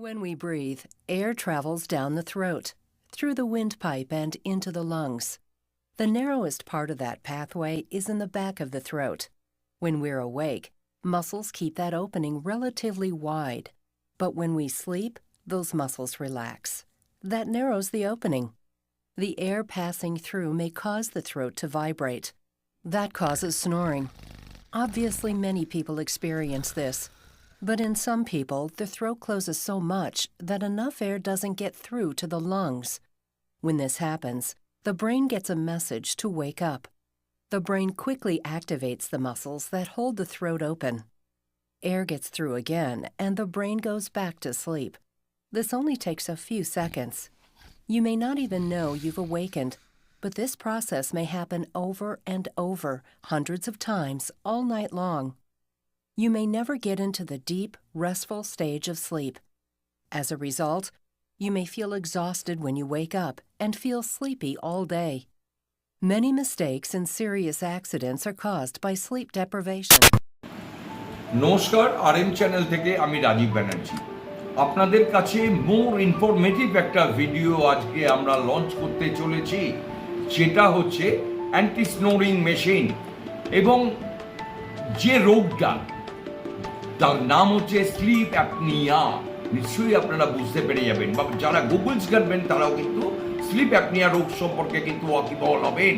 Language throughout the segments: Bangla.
When we breathe, air travels down the throat, through the windpipe, and into the lungs. The narrowest part of that pathway is in the back of the throat. When we're awake, muscles keep that opening relatively wide. But when we sleep, those muscles relax. That narrows the opening. The air passing through may cause the throat to vibrate. That causes snoring. Obviously, many people experience this. But in some people, the throat closes so much that enough air doesn't get through to the lungs. When this happens, the brain gets a message to wake up. The brain quickly activates the muscles that hold the throat open. Air gets through again, and the brain goes back to sleep. This only takes a few seconds. You may not even know you've awakened, but this process may happen over and over, hundreds of times, all night long You may never get into the deep, restful stage of sleep. As a result, you may feel exhausted when you wake up and feel sleepy all day. Many mistakes and serious accidents are caused by sleep deprivation. নমস্কার আর এম চ্যানেল থেকে আমি রাজীব ব্যানার্জি আপনাদের কাছে মোর ইনফরমেটিভ একটা ভিডিও আজকে আমরা লঞ্চ করতে চলেছি যেটা হচ্ছে অ্যান্টি স্নোরিং মেশিন এবং যে রোগটা তার নাম হচ্ছে স্লিপ অ্যাপনিয়া নিশ্চয়ই আপনারা বুঝতে পেরে যাবেন বা যারা গুগলস করবেন তারাও কিন্তু স্লিপ অ্যাপনিয়া রোগ সম্পর্কে কিন্তু ওয়াকিবহল হবেন।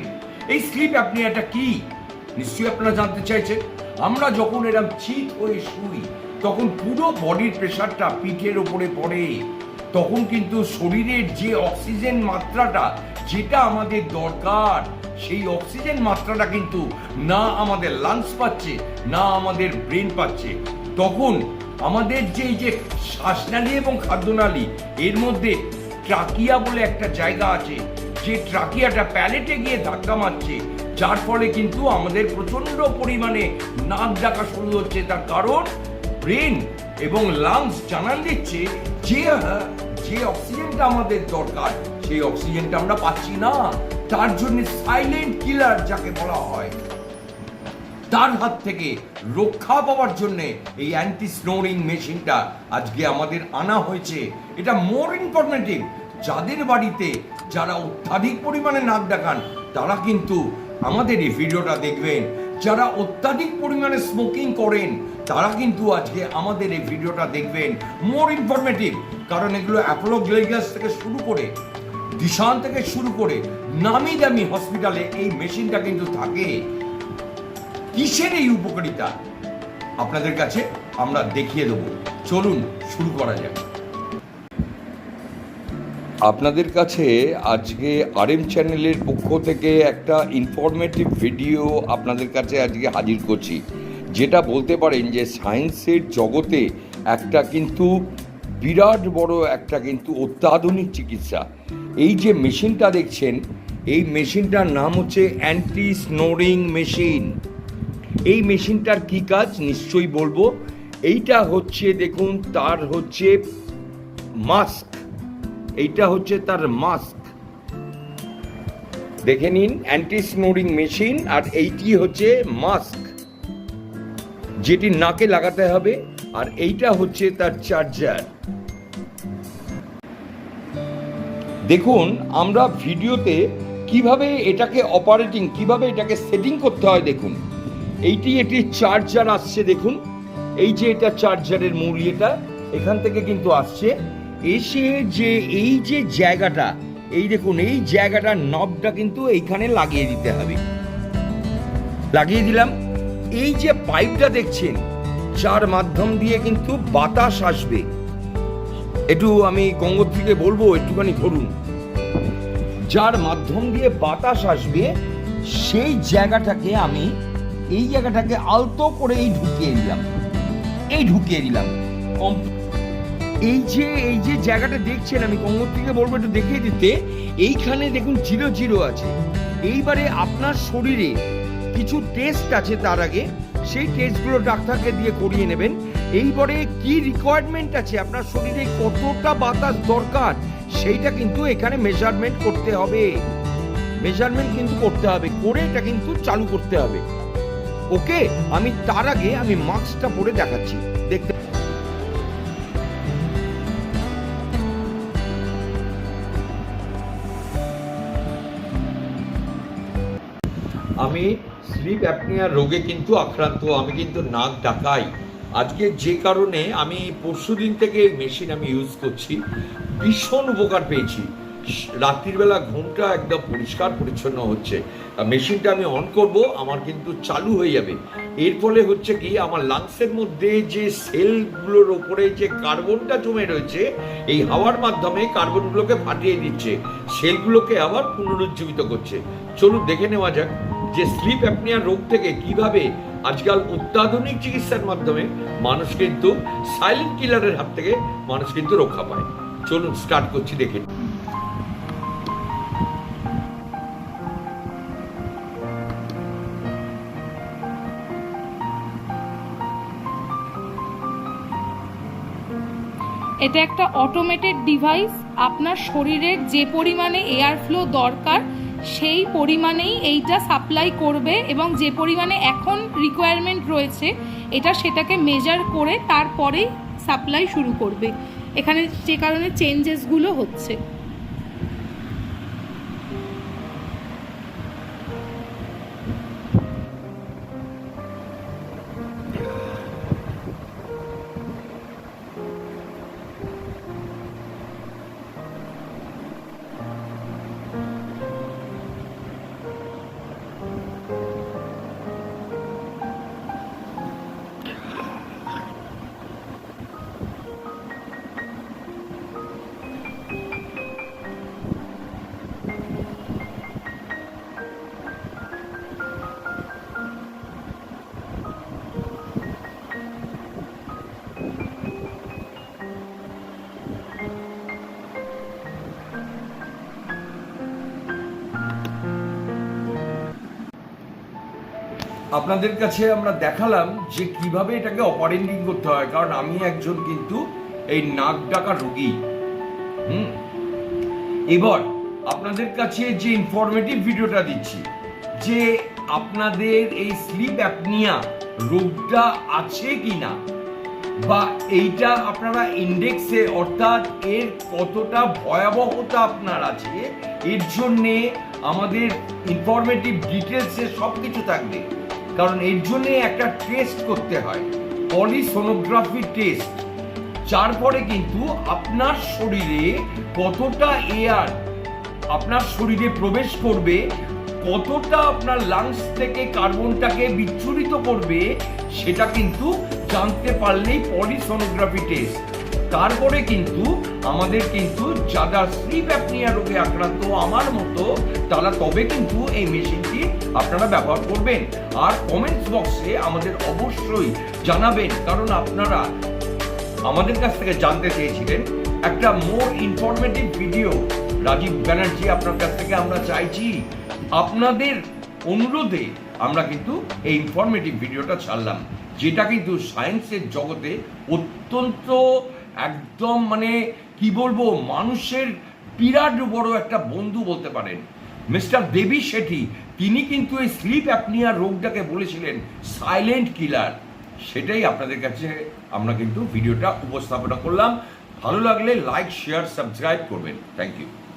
এই স্লিপ অ্যাপনিয়াটা কি? নিশ্চয়ই আপনারা জানতে চাইছেন। আমরা যখন এরম চিত হয়ে শুই, তখন পুরো বডির প্রেশারটা পিঠের ওপরে পড়ে। তখন কিন্তু শরীরের যে অক্সিজেন মাত্রাটা, যেটা আমাদের দরকার, সেই অক্সিজেন মাত্রাটা কিন্তু না আমাদের লাংস পাচ্ছে, না আমাদের ব্রেন পাচ্ছে। তখন আমাদের যে, এই যে শ্বাসনালী এবং খাদ্যনালী, এর মধ্যে ট্রাকিয়া বলে একটা জায়গা আছে, যে ট্রাকিয়াটা প্যালেটে গিয়ে ধাক্কা মারছে, যার ফলে কিন্তু আমাদের প্রচণ্ড পরিমাণে নাক ডাকা শুরু হচ্ছে। তার কারণ, ব্রেন এবং লাংস জানান দিচ্ছে যে যে অক্সিজেনটা আমাদের দরকার, সেই অক্সিজেনটা আমরা পাচ্ছি না। তার জন্য সাইলেন্ট কিলার যাকে বলা হয়। তার হাত থেকে রক্ষা পাওয়ার জন্য এই অ্যান্টি স্নোরিং মেশিনটা আজকে আমাদের আনা হয়েছে। এটা মোর ইনফরমেটিভ যাদের বাড়িতে যারা অত্যাধিক পরিমাণে নাক ডাকান, তারা কিন্তু আমাদের এই ভিডিওটা দেখবেন। যারা অত্যাধিক পরিমাণে স্মোকিং করেন, তারা কিন্তু আজকে আমাদের এই ভিডিওটা দেখবেন। মোর ইনফরমেটিভ কারণ এগুলো অ্যাপোলো গ্লেগাস থেকে শুরু করে, দিশান থেকে শুরু করে নামি দামি হসপিটালে এই মেশিনটা কিন্তু থাকে। কিসের এই উপকারিতা? আপনাদের কাছে আমরা দেখিয়ে দেবো। চলুন, শুরু করা যাক। আপনাদের কাছে আজকে আরএম চ্যানেলের পক্ষ থেকে একটা ইনফরমেটিভ ভিডিও আপনাদের কাছে আজকে হাজির করছি। যেটা বলতে পারেন যে সায়েন্সের জগতে একটা কিন্তু বিরাট বড় একটা কিন্তু অত্যাধুনিক চিকিৎসা। এই যে মেশিনটা দেখছেন, এই মেশিনটার নাম হচ্ছে অ্যান্টি স্নোরিং মেশিন এই মেশিনটার কি কাজ? নিশ্চয়ই বলব। এইটা হচ্ছে, দেখুন, তার হচ্ছে মাস্ক এইটা হচ্ছে তার মাস্ক দেখে নিন অ্যান্টি স্নোরিং মেশিন আর এইটি হচ্ছে মাস্ক যেটি নাকে লাগাতে হবে, আর এইটা হচ্ছে তার চার্জার দেখুন, আমরা ভিডিওতে কীভাবে এটাকে অপারেটিং কীভাবে এটাকে সেটিং করতে হয়, দেখুন। এইটি একটি চার্জার আসছে, দেখুন। এই যে এটা চার্জারের মূল এটা, এখান থেকে কিন্তু আসছে। এসে যে এই যে জায়গাটা, এই দেখুন, এই জায়গাটার নবটা কিন্তু এইখানে লাগিয়ে দিতে হবে। লাগিয়ে দিলাম। এই যে পাইপটা দেখছেন, যার মাধ্যম দিয়ে কিন্তু বাতাস আসবে। একটু আমি গঙ্গোত্রীকে বলব, একটুখানি ধরুন। যার মাধ্যম দিয়ে বাতাস আসবে, সেই জায়গাটাকে আমি এই জায়গাটাকে আলতো করে এই ঢুকিয়ে দিলাম। এই ঢুকিয়ে দিলাম। কম- এই যে এই যে জায়গাটা দেখছেন, আমি গঙ্গোত্রীকে বলব একটু দেখিয়ে দিতে, এইখানে দেখুন জিরো জিরো আছে। এইবারে আপনার শরীরে কিছু টেস্ট আছে তার আগে, সেই টেস্টগুলো ডাক্তারকে দিয়ে করিয়ে নেবেন। এইবারে কি রিকোয়ারমেন্ট আছে? আপনার শরীরে কতটা বাতাস দরকার? সেইটা কিন্তু এখানে মেজারমেন্ট করতে হবে। মেজারমেন্ট কিন্তু করতে হবে, করে এটা কিন্তু চালু করতে হবে। ওকে আমি তার আগে আমি মাস্কটা পরে দেখাচ্ছি। দেখতে আমি স্লিপ অ্যাপনিয়ার রোগে কিন্তু আক্রান্ত, আমি কিন্তু নাক ডাকাই। আজকে যে কারণে আমি পরশু দিন থেকে মেশিন আমি ইউজ করছি। ভীষণ উপকার পেয়েছি। রাত্রিবেলা ঘুমটা একদম পরিষ্কার পরিচ্ছন্ন হচ্ছে। মেশিনটা আমি অন করব, আমার কিন্তু চালু হয়ে যাবে। এর ফলে হচ্ছে কি, আমার লাংসের মধ্যে যে সেলগুলোর ওপরে যে কার্বনটা জমে রয়েছে, এই হাওয়ার মাধ্যমে কার্বনগুলোকে ফাটিয়ে দিচ্ছে। সেলগুলোকে আবার পুনরুজ্জীবিত করছে। চলুন দেখে নেওয়া যাক যে স্লিপ অ্যাপনিয়া রোগ থেকে কীভাবে আজকাল অত্যাধুনিক চিকিৎসার মাধ্যমে মানুষ কিন্তু সাইলেন্ট কিলারের হাত থেকে মানুষ কিন্তু রক্ষা পায়। চলুন স্টার্ট করছি দেখে এটা একটা অটোমেটেড ডিভাইস আপনার শরীরের যে পরিমাণে এয়ার ফ্লো দরকার, সেই পরিমাণেই এইটা সাপ্লাই করবে এবং যে পরিমাণে এখন রিকোয়ারমেন্ট রয়েছে, এটা সেটাকে মেজার করে তারপরেই সাপ্লাই শুরু করবে। এখানে যে কারণে চেঞ্জেসগুলো হচ্ছে। আপনাদের কাছে আমরা দেখালাম যে কীভাবে এটাকে অপারেন্ডিং করতে হয়, কারণ আমি একজন কিন্তু এই নাক ডাকা রোগী। হুম? এবার, আপনাদের কাছে যে ইনফরমেটিভ ভিডিওটা দিচ্ছি, যে আপনাদের এই স্লিপ অ্যাপনিয়া রোগটা আছে কি না বা এইটা আপনারা ইন্ডেক্সে অর্থাৎ এর কতটা ভয়াবহতা আপনার আছে, এর জন্যে আমাদের ইনফরমেটিভ ডিটেলসে সব কিছু থাকবে। কারণ এর জন্যে একটা টেস্ট করতে হয় পলিসোনোগ্রাফি টেস্ট যার পরে কিন্তু আপনার শরীরে কতটা এয়ার আপনার শরীরে প্রবেশ করবে, কতটা আপনার লাংস থেকে কার্বনটাকে বিচ্ছুরিত করবে, সেটা কিন্তু জানতে পারলেই পলিসোনোগ্রাফি টেস্ট তারপরে কিন্তু আমাদের কিন্তু যারা স্লিপ অ্যাপনিয়া রোগে আক্রান্ত আমার মতো, তারা তবে কিন্তু এই মেশিনটি আপনারা ব্যবহার করবেন। আর কমেন্টস বক্সে আমাদের অবশ্যই জানাবেন, কারণ আপনারা আমাদের কাছ থেকে জানতে চেয়েছিলেন। একটা more informative video Rajib Banerjee আপনার কাছ থেকে আমরা চাইছি। আপনাদের অনুরোধে আমরা কিন্তু এই ইনফরমেটিভ ভিডিওটা ছাড়লাম, যেটা কিন্তু সায়েন্সের জগতে অত্যন্ত একদম মানে কি বলব, মানুষের বিরাট বড় একটা বন্ধু বলতে পারেন। মিস্টার দেবী শেঠি, তিনি কিন্তু এই স্লিপ অ্যাপনিয়া রোগটাকে বলেছিলেন, সাইলেন্ট কিলার। সেটাই আপনাদের কাছে আমরা কিন্তু ভিডিওটা উপস্থাপনা করলাম। ভালো লাগলে লাইক, শেয়ার, সাবস্ক্রাইব করবেন। Thank you.